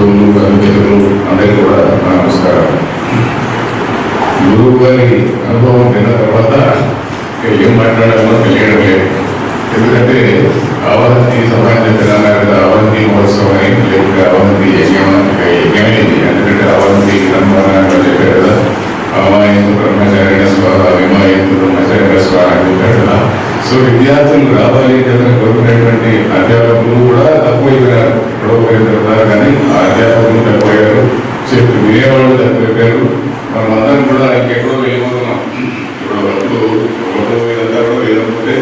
బంధువులు బంధుమిత్రులు అందరికీ కూడా నా నమస్కారం. గురువు గారి అనుభవం విన్న తర్వాత ఏం మాట్లాడాలో తెలియడం లేదు ఎందుకంటే అవంతి సమాజ తెలంగాణ అవంతి మహోత్సవం అని లేకపోతే అవంతి యజ్ఞం యజ్ఞమైంది ఎందుకంటే అవంతి బ్రహ్మనారాయణ చెప్పారు కదా అమాయంతు బ్రహ్మచారిణ స్వాహ విమాయంతు బ్రహ్మచారిణ స్వాహ అని చెప్పారు సో విద్యార్థులు రావాలి కదా కోరుకునేటువంటి అధ్యాపకులు కూడా తక్కువైపోయినారు గొడవపోయారు కానీ ఆ అధ్యాపకులు తక్కువయ్యారు చెప్పి వినేవాళ్ళు తక్కువైపోయారు మనం అందరం కూడా ఇంకెక్కడో వెళ్ళిపోతున్నాం ఇప్పుడు వరకు ఒకటో ఇదంతా కూడా వెళ్ళకపోతే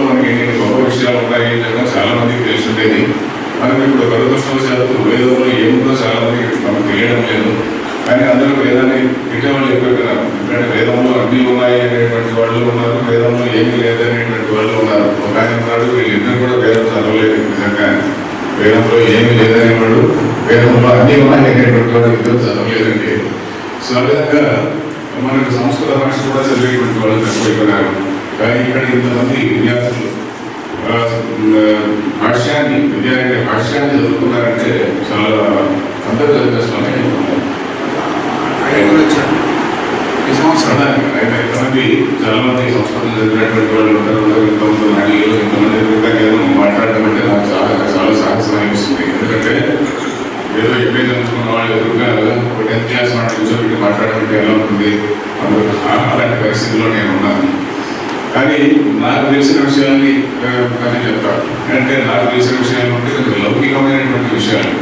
మనకి గొప్ప విషయాలు ఉన్నాయి నిజంగా చాలా మందికి తెలుసుండేది మనం మనకి ఇప్పుడు దురదృష్టవశాత్తు వేదంలో ఏముందో చాలా మందికి మనకు తెలియడం లేదు. కానీ అందరూ వేదాన్ని తిట్టేవాళ్ళు ఎక్కువైపోయినారు ఎందుకంటే వేదంలో అన్నీ ఉన్నాయి అనేటువంటి వాళ్ళు ఉన్నారు వేదంలో ఏమి లేదనేటువంటి వాళ్ళు ఉన్నారు. ఒక ఆయన ఉన్నాడు వీళ్ళిద్దరు కూడా వేదం చదవలేదు నిజంగా. వేదంలో ఏమీ లేదనేవాడు వేదంలో అన్నీ ఉన్నాయి అనేటువంటి వాడు ఇద్దరు చదవలేదండి. సో ఆ విధంగా మనకు సంస్కృత భాష కూడా చదివేటువంటి వాళ్ళు తక్కువైపోయినారు కానీ ఇక్కడ ఇంతమంది విద్యార్థులు ఆ, భాష్యాన్ని విద్యార్థి భాష్యాన్ని చదువుకున్నారంటే చాలా అందరూ చదివేస్తున్నాయి ఈ సంవత్సరం. అయితే ఇంతమంది చాలా మంది సంస్కృతం చదివినటువంటి వాళ్ళు ఉంటారు ఉంటారు ఇంతమంది నాయకులు ఇంతమంది ఇంకా నేను మాట్లాడడం అంటే నాకు చాలా చాలా సాహసం అనిపిస్తుంది. ఎందుకంటే ఏదో ఇప్పుడే చదువుకున్న వాళ్ళు ఎదురుగా ఒక టెన్త్ క్లాస్ వాడిని కూర్చోబెట్టి మాట్లాడమంటే ఎలా ఉంటుంది? అందుకు ఆ- అలాంటి పరిస్థితిలో నేను ఉన్నాను. కానీ నాకు తెలిసిన విషయాల్ని ఆ, కానీ చెప్తాను అంటే నాకు తెలిసిన విషయాలు అంటే కొంచెం లౌకికమైనటువంటి విషయాలు.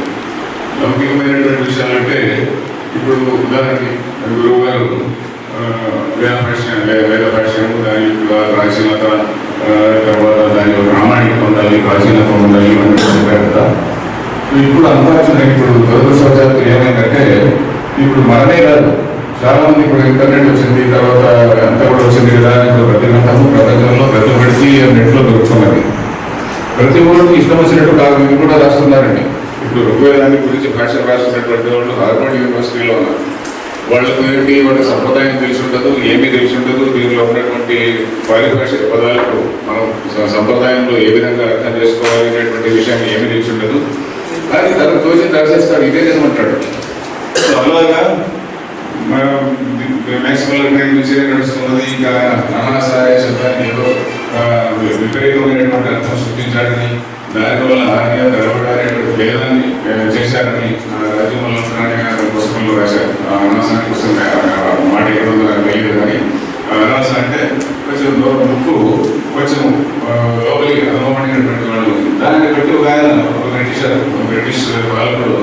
లౌకికమైనటువంటి విషయాలు అంటే ఇప్పుడు ఉదాహరణకి గురువు గారు వేద ప్రశ్న వేద ప్రశ్న దాని యొక్క ప్రాచీనత తర్వాత దాని యొక్క ప్రామాణికత ఉండాలి ప్రాచీనత ఉండాలి ఇవన్నీ చెప్పారు కదా. ఇప్పుడు అంతా ఇప్పుడు దురదృష్టవశాత్తు ఏమైందంటే ఇప్పుడు మనమే కాదు. చాలా మంది ఇప్పుడు ఇంటర్నెట్ వచ్చింది తర్వాత అంతా కూడా వచ్చింది కదా ఇప్పుడు ప్రతి గంటము ప్రపంచంలో ప్రతి ఒక్కరికి నెట్లో దొరుకుతున్నది. ప్రతి ఒక్కరికి ఇష్టం వచ్చినట్టు కాదు మీరు కూడా రాస్తున్నారండి. ఇప్పుడు ఋగ్వేదాన్ని గురించి భాష రాసినటువంటి వాళ్ళు హార్వర్డ్ యూనివర్సిటీలో ఉన్నారు. వాళ్ళకు ఏంటి? వాళ్ళ సంప్రదాయం తెలిసి ఉండదు ఏమీ తెలిసి ఉండదు దీనిలో ఉన్నటువంటి పారిభాషిక పదాలకు మనం సంప్రదాయంలో ఏ విధంగా అర్థం చేసుకోవాలి అనేటువంటి విషయం ఏమీ తెలిసి ఉండదు కానీ తను తోచి రాసేస్తాడు ఇదే నిజమంటాడు. సో అలాగా మ్యాక్సిమల్ నుంచి నడుస్తున్నది? ఇంకా అనాసాయ శబ్దాన్ని ఏదో విపరీతమైనటువంటి అర్థం సృష్టించాడని దానివల్ల ఆర్య తెలవడానికి భేదాన్ని చేశారని ఆ, రాజ్యమల్ల గారి పుస్తకంలో రాశారు. ఆ అనాసాని పుస్తకం మాట ఎక్కడ ఉందో నాకు తెలియదు కానీ ఆ అనాస అంటే కొంచెం ముక్కు కొంచెం లోపలికి అనుభవమైనటువంటి వాళ్ళు. దాన్ని బట్టి ఒక ఆయన ఒక బ్రిటిష్ బ్రిటిష్ పాలకుడు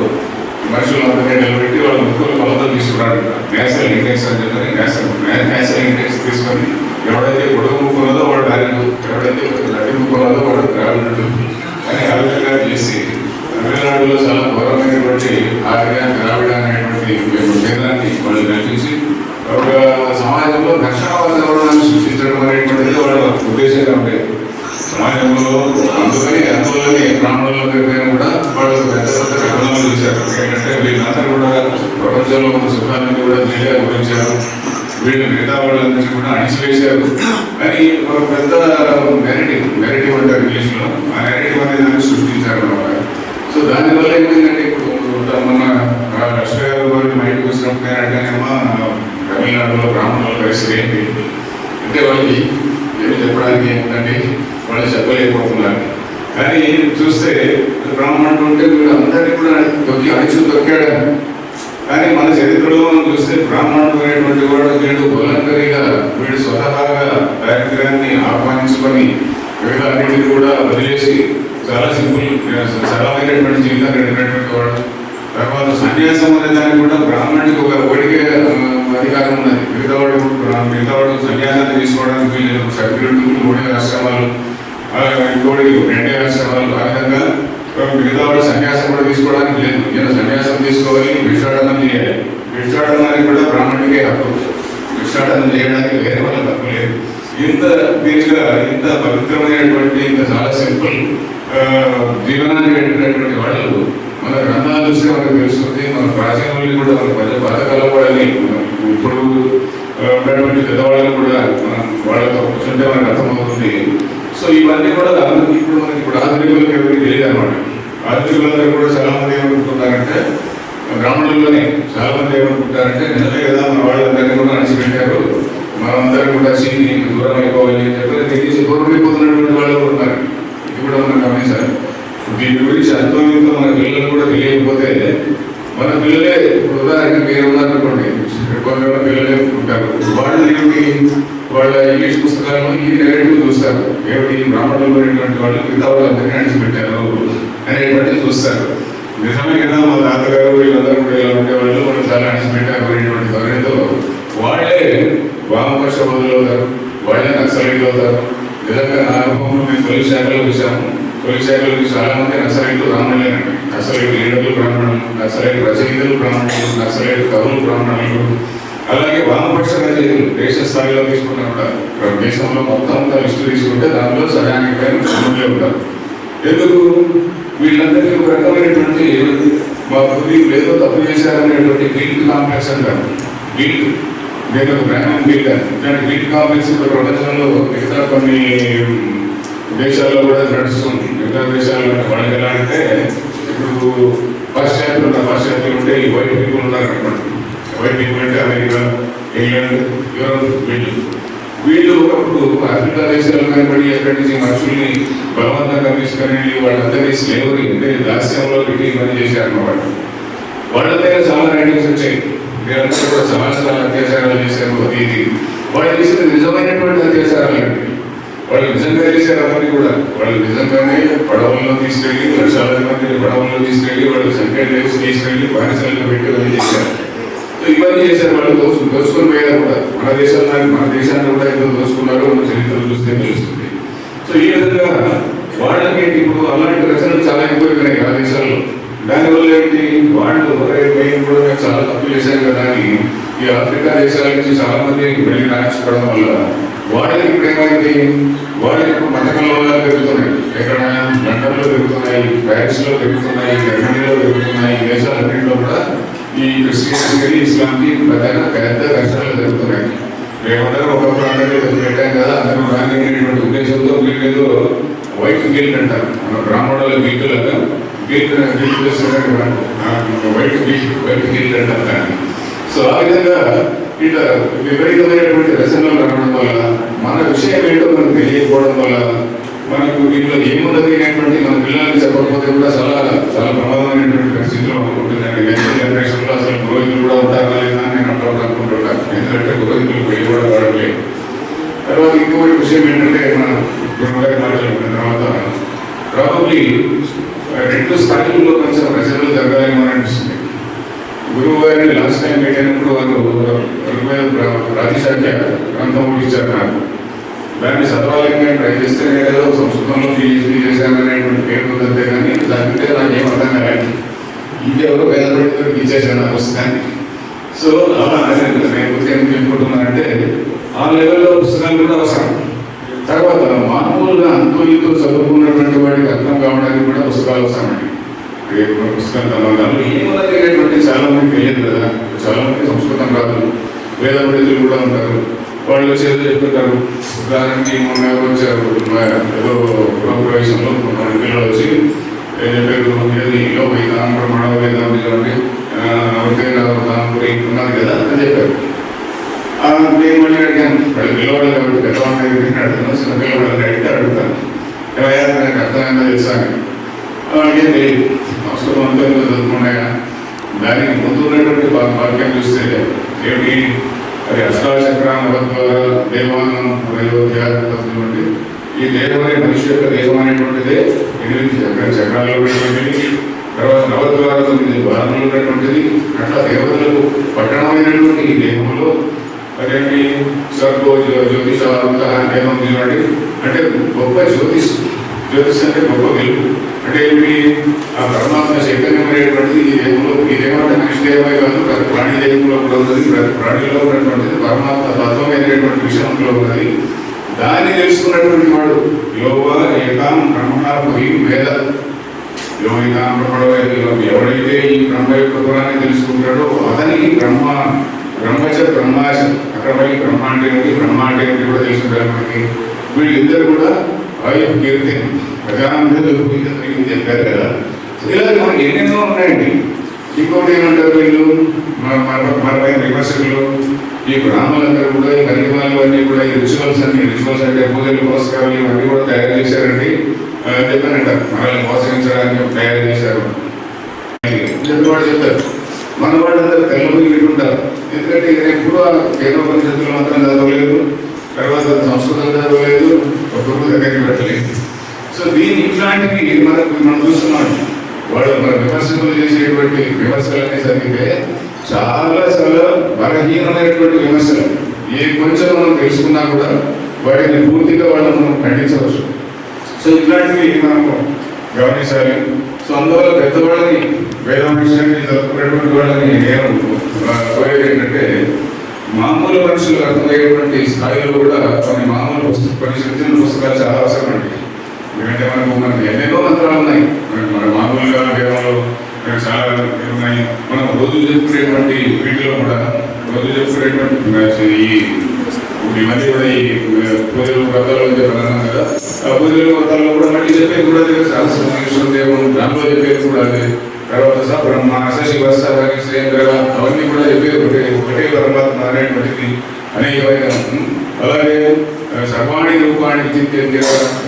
మనుషులందరినీ నిలబెట్టి వాళ్ళ ముక్కులు కొలతలు తీసుకున్నాడు నేషనల్ ఇండెక్స్ అని చెప్పని నేషనల్ నేషనల్ ఇండెక్స్ తీసుకొని ఎవడైతే గొడవ ముక్కున్నదో వాడు ఆర్యుడు ఎవడైతే నడి ముక్కున్నదో వాడు ద్రావిడుడు అని ఆ విధంగా చేసి తమిళనాడులో చాలా ఘోరమైనటువంటి ఆర్య ద్రావిడ అనేటువంటి భేదాన్ని వాళ్ళు కల్పించి ఒక సమాజంలో ఘర్షణ వాతావరణాన్ని సృష్టించడం అనేటువంటిది వాళ్ళ ఉద్దేశంగా ఉండేది సమాజంలో అందుకని అందువల్లనే బ్రాహ్మణుల దగ్గర కూడా వాళ్ళు పెద్ద పెద్ద విధానాలు చేశారు ఏంటంటే వీళ్ళందరూ కూడా ప్రపంచంలో ఉన్న సుఖాన్ని కూడా వీళ్ళే అనుభవించారు వీళ్ళు మిగతా వాళ్ళందరినీ కూడా అణిచివేశారు అని ఒక పెద్ద నెరేటివ్ నెరేటివ్ అంటారు ఇంగ్లీష్లో ఆ నెరేటివ్ అనేది దాన్ని సృష్టించారు అన్నమాట సో దానివల్ల ఏమైందంటే ఇప్పుడు మన ఆ, లక్ష్మి గారు గారు మా ఇంటికి వచ్చినప్పుడు నేను అడిగానేమో తమిళనాడులో బ్రాహ్మణుల పరిస్థితి ఏంటి అంటే వాళ్ళకి ఏమి చెప్పడానికి ఏంటంటే వాళ్ళు చెప్పలేకపోతున్నారు. కానీ చూస్తే బ్రాహ్మణుడు ఉంటే వీడు అందరినీ కూడా తొక్కి అడిచి తొక్కాడు కానీ మన చరిత్రలో మనం చూస్తే బ్రాహ్మణుడు అనేటువంటి వాడు వీడు వలంటరీగా వీడు స్వతహాగా దారిద్ర్యాన్ని ఆహ్వానించుకొని వీళ్ళన్నిటిని కూడా వదిలేసి చాలా సింపుల్ సరళమైనటువంటి జీవితం గడిపినటువంటి వాడు. తర్వాత సన్యాసం అనే దాన్ని కూడా బ్రాహ్మణుడికి ఒక ఒడిగా అధికారం ఉన్నది. మిగతా వాడు సన్యాసాన్ని తీసుకోవడానికి వీళ్ళు సభ్యులు మూడే ఆశ్రమాలు ఆ, ఇంకోటి రెండే ఆశ్రమాలు ఆ విధంగా మిగతావాడు సన్యాసం కూడా తీసుకోవడానికి లేదు. నేను సన్యాసం తీసుకోవాలి భిక్షాటనం చేయాలి. భిక్షాటనానికి కూడా బ్రాహ్మణుడికే హక్కు భిక్షాటనం చేయడానికి వేరే వాళ్ళకి హక్కు లేదు. ఇంత దీనిగా ఇంత పవిత్రమైనటువంటి ఇంత చాలా సింపుల్ జీవనాన్ని పెట్టినటువంటి వాళ్ళు మన గ్రంథాలు చూస్తే మనకు తెలుస్తుంది మన ప్రాచీన వాళ్ళు కూడా మన పద పథకాల వాళ్ళని ఇప్పుడు ఆ, ఉన్నటువంటి పెద్దవాళ్ళు కూడా మనం వాళ్ళతో కూర్చుంటే మనకు అర్థమవుతుంది. సో ఇవన్నీ కూడా అందరికీ ఇప్పుడు మనకి ఇప్పుడు ఆధునికులకు ఎవరికి తెలియదు అనమాట ఆధునికులందరూ కూడా చాలా మంది ఏమనుకుంటున్నారంటే బ్రాహ్మణుల్లోనే చాలా మంది ఏమనుకుంటారంటే నిజమే కదా మన వాళ్ళందరినీ కూడా అణిచిపెట్టారు. మనమందరం కూడా చీని దూరం అయిపోవాలి అని చెప్పి తెలిసి దూరం అయిపోతున్నటువంటి వాళ్ళు ఉన్నారు. ఇది కూడా మనం గమనించాలి. దీని గురించి అర్థమైందో మన పిల్లలకు కూడా తెలియకపోతే మన పిల్లలే ఉదాహరణకి మీరు ఉన్నారనుకోండి కొందరు పిల్లలే ఉంటారు. వాళ్ళు ఏమిటి వాళ్ళ ఇంగ్లీష్ పుస్తకాలను ఈ నెగటివ్ చూస్తారు. ఏమిటి? బ్రాహ్మణులు అనేటువంటి వాళ్ళు మిగతా వాళ్ళందరినీ అణిచిపెట్టారు అనేటువంటి చూస్తారు. నిజమే కదా మా తాతగారు వీళ్ళందరూ కూడా ఇలా ఉండేవాళ్ళు వాళ్ళు చాలా అణిచిపెట్టారు అనేటువంటి ధోరణితో వాళ్ళే వామపక్ష బదులు అవుతారు వాళ్ళే నక్సలైట్లు అవుతారు నిజంగా ఆ అనుభవంలో మేము తొలి శాఖలో చూసాము తొలి చాలా మంది నక్సలైట్లు బ్రాహ్మణులేనండి నక్సలైట్ లీడర్లు బ్రాహ్మణులు నక్సలైట్ రచయితలు బ్రాహ్మణులు నక్సలైట్ కవులు బ్రాహ్మణులు. అలాగే వామపక్ష రచయితలు దేశ స్థాయిలో తీసుకున్నా కూడా దేశంలో మొత్తం అంతా లిస్టు తీసుకుంటే దానిలో సగానికి పైన బ్రాహ్మణులే ఉంటారు. ఎందుకు? వీళ్ళందరికీ ఒక రకమైనటువంటి మా పూర్వీకులు ఏదో తప్పు చేశారనేటువంటి గిల్ట్ కాంప్లెక్స్ అంటారు. గిల్ట్ నేను ఒక బ్రాహ్మణ్ గిల్ట్ ఇట్లాంటి గిల్ట్ కాంప్లెక్స్ ఇప్పుడు ప్రపంచంలో మిగతా కొన్ని దేశాల్లో కూడా నడుస్తుంది. మిగతా వాళ్ళకి ఎలా అంటే ఇప్పుడు ఫస్ట్ పాశ్చాత్యులు ఉన్న ఫస్ట్ పాశ్చాత్యులు ఉంటే ఈ వైట్ పీపుల్ ఉన్నారనమాట వైట్ పీపుల్ అంటే అమెరికా ఇంగ్లాండ్ యూరోప్ వీళ్ళు. వీళ్ళు ఒకప్పుడు ఆఫ్రికా దేశాలు కనబడి అక్కడి నుంచి మనుషుల్ని బలవంతంగా తీసుకొని వాళ్ళందరినీ స్లేవరీ అంటే దాస్యంలో పెట్టి ఇవన్నీ చేశారన్నమాట. వాళ్ళ దగ్గర చాలా రైటింగ్స్ వచ్చాయి. వీళ్ళందరూ కూడా చాలా అత్యాచారాలు చేశారు అది ఇది వాళ్ళు చేసిన నిజమైనటువంటి అత్యాచారాలు. అండి వాళ్ళు నిజంగా చేశారు అవన్నీ కూడా. వాళ్ళు నిజంగానే పడవల్లో తీసుకెళ్ళి లక్షలాది మందిని పడవల్లో తీసుకెళ్ళి వాళ్ళు సంఖ్య లైఫ్ తీసుకెళ్ళి బానిసలను పెట్టి చేశారు. సో ఇవన్నీ చేశారు వాళ్ళు దోసు దోసుకొని పోయారు కూడా. మన దేశంలో మన దేశాన్ని కూడా ఏదో దోచుకున్నారో మన చరిత్ర చూస్తే తెలుస్తుంది. సో ఈ విధంగా వాళ్ళకి ఇప్పుడు అలాంటి రచనలు చాలా ఎక్కువ ఆ దేశాల్లో. దానివల్ల ఏంటి? వాళ్ళు మేము కూడా చాలా తప్పు చేశాం కదా అని ఈ ఆఫ్రికా దేశాల నుంచి చాలా మంది వెళ్ళి రాయించుకోవడం వల్ల వాళ్ళకి ఇప్పుడు ఏమైంది వాళ్ళకి ఇప్పుడు పెరుగుతున్నాయి. ఎక్కడ లండన్లో పెరుగుతున్నాయి ప్యారిస్లో పెరుగుతున్నాయి జర్మనీలో పెరుగుతున్నాయి దేశాలన్నింటిలో కూడా ఈ క్రిస్టియన్స్కి ఇస్లాంకి పెద్ద పెద్ద ఘర్షణలు జరుగుతున్నాయి. మేమందరం ఒక ప్రాంతానికి పెట్టాం కదా అందరం రానిటువంటి ఉద్దేశంతో వీళ్ళేదో వైట్ గిల్ట్ అంటారు. మన బ్రాహ్మణుల గిల్టులాగా గిల్ట్ గిల్ట్ చేస్తున్నట్టు వైట్ గిల్ట్ వైట్ గిల్ట్ అంటారు దాన్ని. సో ఆ విధంగా ఇట్లా విపరీతమైనటువంటి రచనలు రావడం వల్ల మన విషయం ఏంటో మనకు తెలియకపోవడం వల్ల మనకు దీంట్లో ఏమున్నది అనేటువంటి మన పిల్లలకి చెప్పకపోతే కూడా చాలా చాలా ప్రమాదమైనటువంటి పరిస్థితిలో ఉంటుందండి నెక్స్ట్ జనరేషన్లో అసలు పురోహితులు కూడా ఉంటారా లేదా నేను అప్పుడు అనుకుంటున్నాను ఎందుకంటే పురోహితులు పెళ్ళి కూడా వాడలేదు తర్వాత ఇంకొకటి విషయం ఏంటంటే మన గురువుగారి మాట్లాడుకున్న తర్వాత ప్రాబబ్లీ రెండు స్థాయిల్లో కొంచెం ప్రజలు తగ్గాలేమో అనిపిస్తుంది. గురువు గారిని లాస్ట్ టైం పెట్టినప్పుడు అయినప్పుడు వారు ఋగ్వేద గ్రంథం ఇచ్చారు నాకు. దాన్ని చదవాలని ట్రై చేస్తే నేను ఏదో సంస్కృతంలో పీహెచ్డీ చేశాను అనేటువంటి పేరు ఉంది కానీ దాని నాకు ఏం అర్థం కాలేదు. ఇంకెవరో వేల రోజులకి ఇచ్చేసాను ఆ పుస్తకాన్ని. సో అలా నేను ఉద్యోగం చెప్పుకుంటున్నానంటే ఆ లెవెల్లో పుస్తకాలు కూడా అవసరం తర్వాత మామూలుగా అంతో ఇంతో చదువుకున్నటువంటి వాడికి అర్థం కావడానికి కూడా పుస్తకాలు అవసరమండి పుస్తకాలు చదవగలరు చాలా మంది తెలియదు కదా. చాలా మంది సంస్కృతం రాదు. వేద పండితులు కూడా ఉంటారు. వాళ్ళు వచ్చి ఏదో చెప్తుంటారు. ఉదాహరణకి మొన్న ఎవరు వచ్చారు. ఏదో గృహప్రవేశంలో మన పిల్లలు వచ్చి ఏం చెప్పారు? ఏది యో వేదాం ప్రమాణ వేదాం చూడండి అవతేనావతాంపురి ఉన్నది కదా? అని చెప్పారు. నేను మళ్ళీ అడిగాను. వాళ్ళు పిల్లవాళ్ళు కాబట్టి పెద్దవాళ్ళని అడిగితే అడుగుతాను చిన్న పిల్లవాళ్ళని అడిగితే అడుగుతాను. ఏమయ్యా నాకు అర్థమైందో తెలుసా? అని. అలాగే తెలియదు. సంస్కృతం అంతా చదువుకున్నాయా? దానికి ముందు ఉన్నటువంటి వాక్యం చూస్తే ఏమిటి? మరి అష్టాచక్రానవద్వార దేవానం అయోధ్యాటువంటి ఈ దేవం అనే మనిషి యొక్క దేవం అనేటువంటిదే ఎనిమిది చక్ర చక్రాల్లో ఉన్నటువంటిది తర్వాత నవద్వార తొమ్మిది భారంలో ఉన్నటువంటిది అట్లా దేవతలకు పట్టణమైనటువంటి ఈ దేహంలో అదేంటి? సర్గో జ్యో- దేవం అంటే గొప్ప జ్యోతిష్ జ్యోతిష్ అంటే గొప్ప వెలుగు. అంటే మీ ఆ పరమాత్మ చైతన్యమైనటువంటిది ఈ దేహంలో ఈ దేహం మనిషి దేహమే కాదు ప్రతి ప్రాణి దేహంలో కూడా ఉన్నది. ప్రతి ప్రాణిలో ఉన్నటువంటిది పరమాత్మ తత్వమైనటువంటి విషయంలో ఉన్నది. దాన్ని తెలుసుకున్నటువంటి వాడు యోగ ఏకాం బ్రహ్మ భయం వేద యోగితాం బ్రహ్మ ఎవడైతే ఈ బ్రహ్మ యొక్క గుణాన్ని తెలుసుకుంటాడో అతనికి బ్రహ్మ బ్రహ్మచ బ్రహ్మాచ. అక్కడ మళ్ళీ బ్రహ్మ అంటే బ్రహ్మ అంటే కూడా తెలుసుకుంటారు మనకి. వీళ్ళిద్దరు కూడా వాయు కీర్తి ప్రజాంధ్రులు చెప్పారు కదా. ఇలా మనకి ఎన్నెన్నో ఉన్నాయండి. ఇంకోటి ఏమంటారు వీళ్ళు? మన విమర్శకులు ఈ బ్రాహ్మణులందరూ కూడా ఈ పరిమాణాలు అన్నీ కూడా ఈ రిచువల్స్ అన్ని రిచువల్స్ అంటే పూజలు పురస్కారాలు ఇవన్నీ కూడా తయారు చేశారండి. ఆ, చెప్పానంట మనల్ని మోసగించడానికి తయారు చేశారు. చెప్పిన చెప్తారు మన వాళ్ళందరూ తెల్లబోయి వింటుంటారు ఎందుకంటే ఎప్పుడు ఏదో కేంద్ర మాత్రం చదవలేదు తర్వాత సంస్కృతం చదవలేదు ఒక గురువు దగ్గరికి పెట్టలేదు. సో దీని ఇట్లాంటివి మనకు మనం చూస్తున్నాం. వాళ్ళు మన విమర్శకులు చేసేటువంటి విమర్శలన్నీ చదివితే చాలా చాలా బలహీనమైనటువంటి విమర్శలు. ఏ కొంచెం మనం తెలుసుకున్నా కూడా వాటిని పూర్తిగా వాళ్ళని మనం ఖండించవచ్చు. సో ఇట్లాంటివి మనము గమనించాలి. సో అందువల్ల పెద్దవాళ్ళని వేదం విషయాన్ని జరుపుకునేటువంటి వాళ్ళని నేను కోరేది ఏంటంటే మామూలు మనుషులు అర్థమయ్యేటువంటి స్థాయిలో కూడా కొన్ని మామూలు పుస్తక కొన్ని పుస్తకాలు చాలా అవసరం అండి ఎందుకంటే మనకు మనకు ఎన్నెన్నో మంత్రాలు ఉన్నాయి? మనకు మన మామూలుగా వేదంలో మనకు చాలా ఉన్నాయి. మనం రోజు చెప్పుకునేటువంటి వీటిలో కూడా రోజు చెప్పుకునేటువంటి ఈ ఈ కూడా ఈ పూజలు వ్రతాలు అని చెప్పి కదా. ఆ పూజలు వ్రతాల్లో కూడా మళ్ళీ చెప్పేది కూడా అదే సహస్రం దేవుడు దాంట్లో చెప్పేది కూడా అదే. తర్వాత స బ్రహ్మ స శివ స అవన్నీ కూడా చెప్పేది ఒకటే ఒకటే పరమాత్మ అనేటువంటిది అనేకమైన అలాగే సర్వాణి రూపాన్ని చింతించే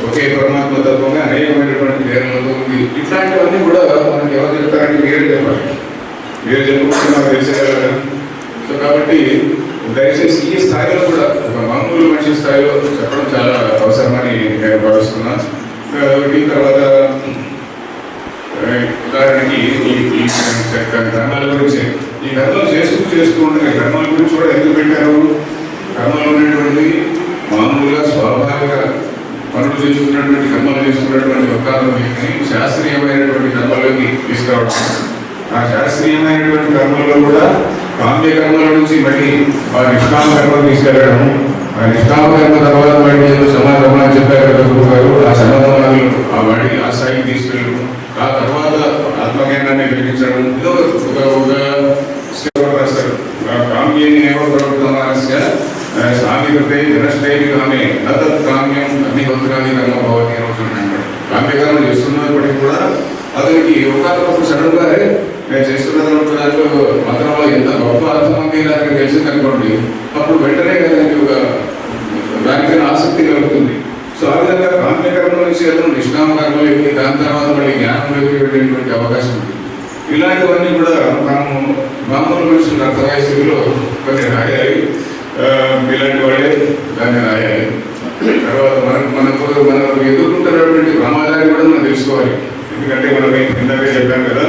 ఒకే పరమాత్మ తత్వంగా అనేకమైనటువంటి పేర్లతో ఉంది. ఇట్లాంటివన్నీ కూడా మనకి ఎవరు చెప్తారంటే మీరే చెప్పాలి మీరు చెప్పుకుంటే నాకు తెలిసే సో కాబట్టి దయచేసి ఈ స్థాయిలో కూడా ఒక మామూలు మనిషి స్థాయిలో చెప్పడం చాలా అవసరమని నేను భావిస్తున్నాను ఈ తర్వాత ఉదాహరణకి ఈ గ్రంథాల గురించి. ఈ గ్రంథం చేస్తూ చేస్తూ ఉండగా గ్రంథాల గురించి కూడా ఎందుకు పెట్టారు? గ్రంథంలో అనేటువంటిది మామూలుగా స్వాభావిక పనులు చేసుకున్నటువంటి కర్మలు చేసుకున్నటువంటి ఒక్కరిని శాస్త్రీయమైనటువంటి కర్మలోకి తీసుకురావడం. ఆ శాస్త్రీయమైనటువంటి కర్మల్లో కూడా కామ్య కర్మల నుంచి మళ్ళీ ఆ నిష్కామ కర్మలు తీసుకెళ్ళడం. ఆ నిష్కామ కర్మ తర్వాత మళ్ళీ ఏదో సమాధర్మ చెప్పారు గారు. ఆ సమాధానాలు ఆ వాడి ఆ స్థాయికి తీసుకెళ్ళడం. ఆ తర్వాత ఆత్మజ్ఞానాన్ని కలిగించడం. ఇదో ఒక ఒక శ్లోకం రాస్తారు ఆ కామ్యేని స్వామి కృతే జనశ్రేమి కామే నతత్ కామ్యం అగ్నిహోత్రాది కర్మ భవతి అని ఒకటి అంటాడు కామ్యకర్మ చేస్తున్నప్పటికీ కూడా అతనికి ఒకప్పుడు సడన్గా నేను చేస్తున్న దాంట్లో మంత్రంలో ఎంత గొప్ప అర్థం ఉంది నాకు తెలిసింది అనుకోండి అప్పుడు వెంటనే కదండి ఒక దానికైనా ఆసక్తి కలుగుతుంది. సో ఆ విధంగా కామ్యకర్మ నుంచి అతను నిష్కామ కర్మలోకి దాని తర్వాత మళ్ళీ జ్ఞానంలోకి వెళ్ళేటువంటి అవకాశం ఉంది. ఇలాంటివన్నీ కూడా మనము మామూలు మనుషులు అర్థమయ్యే స్థితిలో కొన్ని రాయాలి ఆ, ఇలాంటి వాళ్ళే దాన్ని రాయాలి. తర్వాత మనకు మనకు మనకు ఎదుర్కొంటున్నటువంటి ప్రమాదాన్ని కూడా మనం తెలుసుకోవాలి. ఎందుకంటే మనం ఇందాకే చెప్పాం కదా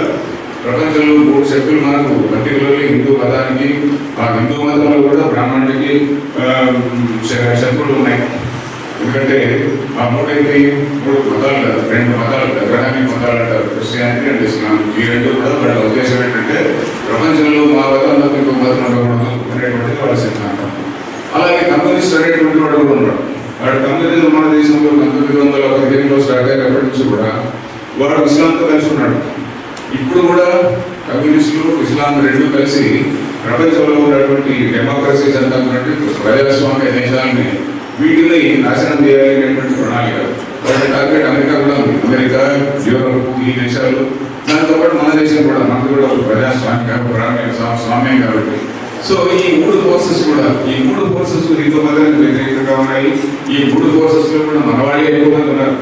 ప్రపంచంలో మూడు శక్తులు మనకు పర్టికులర్లీ హిందూ మతానికి ఆ హిందూ మతంలో కూడా బ్రాహ్మణుడికి ఆ, శత్రువులు ఉన్నాయి. ఎందుకంటే ఆ మూడైతే మూడు మతాలు కాదు, రెండు మతాలు అగ్రహామిక్ మతాలు అంటారు. క్రిస్టియానిటీ అండ్ ఇస్లాం. ఈ రెండు కూడా వాళ్ళ ఉద్దేశం ఏంటంటే ప్రపంచంలో మా మతంలో ఇంకో మతం ఉండకూడదు అనేటువంటిది వాళ్ళ సిద్ధాంతం. అలాగే కమ్యూనిస్ట్ అనేటువంటి వాడు కూడా ఉన్నాడు. వాడు కమ్యూనిజం మన దేశంలో పంతొమ్మిది వందల పదిహేనులో స్టార్ట్ అయినప్పటి నుంచి కూడా వాడు ఇస్లాంతో కలిసి ఉన్నాడు. ఇప్పుడు కూడా కమ్యూనిస్టులు ఇస్లాం రెండు కలిసి ప్రపంచంలో ఉన్నటువంటి డెమోక్రసీస్ అంతా ప్రజాస్వామ్య దేశాలని వీటిని నాశనం చేయాలి అనేటువంటి ప్రణాళిక. వాటి టార్గెట్ అమెరికా కూడా ఉంది. అమెరికా యూరోప్ ఈ దేశాలు. దాంతో పాటు మన దేశం కూడా మనకు కూడా ఒక ప్రజాస్వామ్య ప్రాంతీయ స్వామ్యం కాబట్టి. సో ఈ మూడు ఫోర్సెస్ కూడా ఈ మూడు ఫోర్సెస్ హిందూ మతానికి వ్యతిరేకంగా ఉన్నాయి. ఈ మూడు ఫోర్సెస్లో కూడా మన వాళ్ళే ఎక్కువ ఉన్నారు.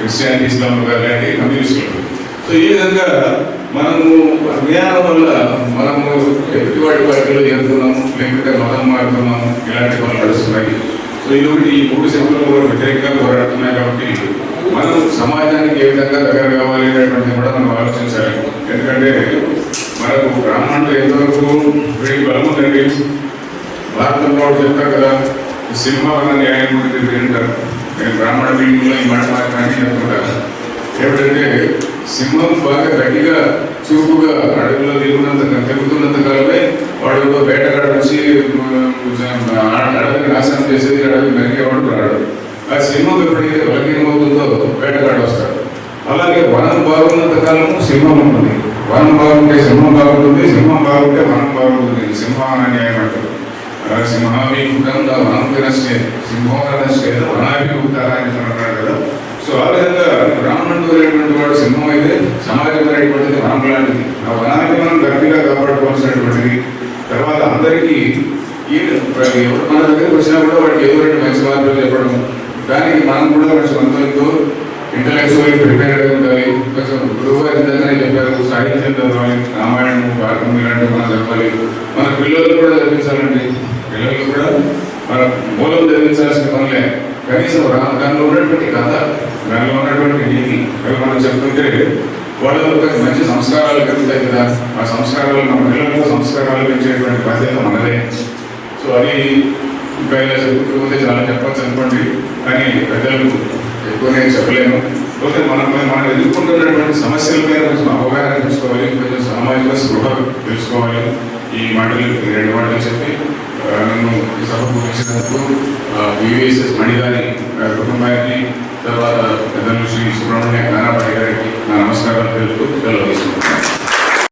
క్రిస్టియానిటీ ఇస్లాం లాంటి కమ్యూనిస్టులు. సో ఈ విధంగా మనము అజ్ఞానం వల్ల మనము ఎదుటి వాటిలో చేరుతున్నాము లేకుంటే మతం మారుతున్నాము ఇలాంటి పనులు నడుస్తున్నాయి. సో ఇటువంటి ఈ మూడు శక్తులు కూడా వ్యతిరేకంగా పోరాడుతున్నాయి కాబట్టి మనం సమాజానికి ఏ విధంగా దగ్గర కావాలి అనేటువంటిది కూడా మనం ఆలోచించాలి. ఎందుకంటే మనకు బ్రాహ్మణులు ఎంతవరకు వీడి బలం ఉందండి భారతంలో ఒకటి చెప్తారు కదా సింహవన న్యాయం ఉంటుంది వింటారు నేను బ్రాహ్మణ మీటింగ్లో ఈ మాట మాట్లాడి అనుకుంటాను ఏమిటంటే సింహం బాగా గట్టిగా చూపుగా అడవిలో తిరుగున్నంత తిరుగుతున్నంత కాలమే వాడు వేటగాడు నుంచి అడవిని నాశనం చేసేది అడవి మెరిగేవాడు రాడు. ఆ సింహం ఎప్పుడైతే బలహీనమవుతుందో వేటగాడు వస్తాడు. అలాగే వనం బాగున్నంత కాలము సింహం ఉంటుంది. వనం బాగుంటే సింహం బాగుంటుంది సింహం బాగుంటే వనం బాగుంటుంది. సింహం అని న్యాయం అంటారు. ఆ సింహాభిముఖంగా వనం తినస్తే సింహం నస్తే వనాభిముఖారా అని అంటున్నాడు కదా. సో ఆ విధంగా బ్రాహ్మణుడు అనేటువంటి వాడు సింహం అయితే సమాజం అనేటువంటిది వనం లాంటిది. ఆ వనాన్ని మనం గట్టిగా కాపాడుకోవాల్సినటువంటిది. తర్వాత అందరికీ ఈ ఎవరు మన దగ్గరికి వచ్చినా కూడా వాడికి ఎవరైనా మంచి మార్గాలు చెప్పడం దానికి మనం కూడా కొంచెం అంతో ఇంటలెక్చువల్ ప్రిపేర్ అయి ఉండాలి. కొంచెం గురువుగా చెప్పారు. సాహిత్యం చదవాలి రామాయణం భారతం ఇలాంటివి మనం చెప్పాలి మన పిల్లలు కూడా చదివించాలండి. పిల్లలు కూడా మన మూలం చదివించాల్సిన పనులే. కనీసం రా- దానిలో ఉన్నటువంటి కథ దానిలో ఉన్నటువంటి నీతి అవి మనం చెప్తుంటే వాళ్ళలో ఒక మంచి సంస్కారాలు కలుగుతాయి కదా. ఆ సంస్కారాలు మన పిల్లలకు సంస్కారాలు పెంచేటువంటి బాధ్యత మనదే. సో అది ఇంకా ఇలా చెప్పుకుంటే చాలా చెప్పచ్చు అనుకోండి. కానీ పెద్దలకు ఎక్కువ నేను చెప్పలేను. పోతే మనం మనం ఎదుర్కొంటున్నటువంటి సమస్యల మీద కొంచెం అవగాహన తెలుసుకోవాలి కొంచెం సామాజిక స్పృహ తెలుసుకోవాలి ఈ మాటలు రెండు మాటలు చెప్పి నన్ను ఈ సభకు వచ్చినందుకు వివిఎస్ఎస్ మణిదాని కుటుంబానికి తర్వాత పెద్దలు శ్రీ సుబ్రహ్మణ్య కానాపతి గారికి నా నమస్కారాలు తెలుపుతూ సెలవు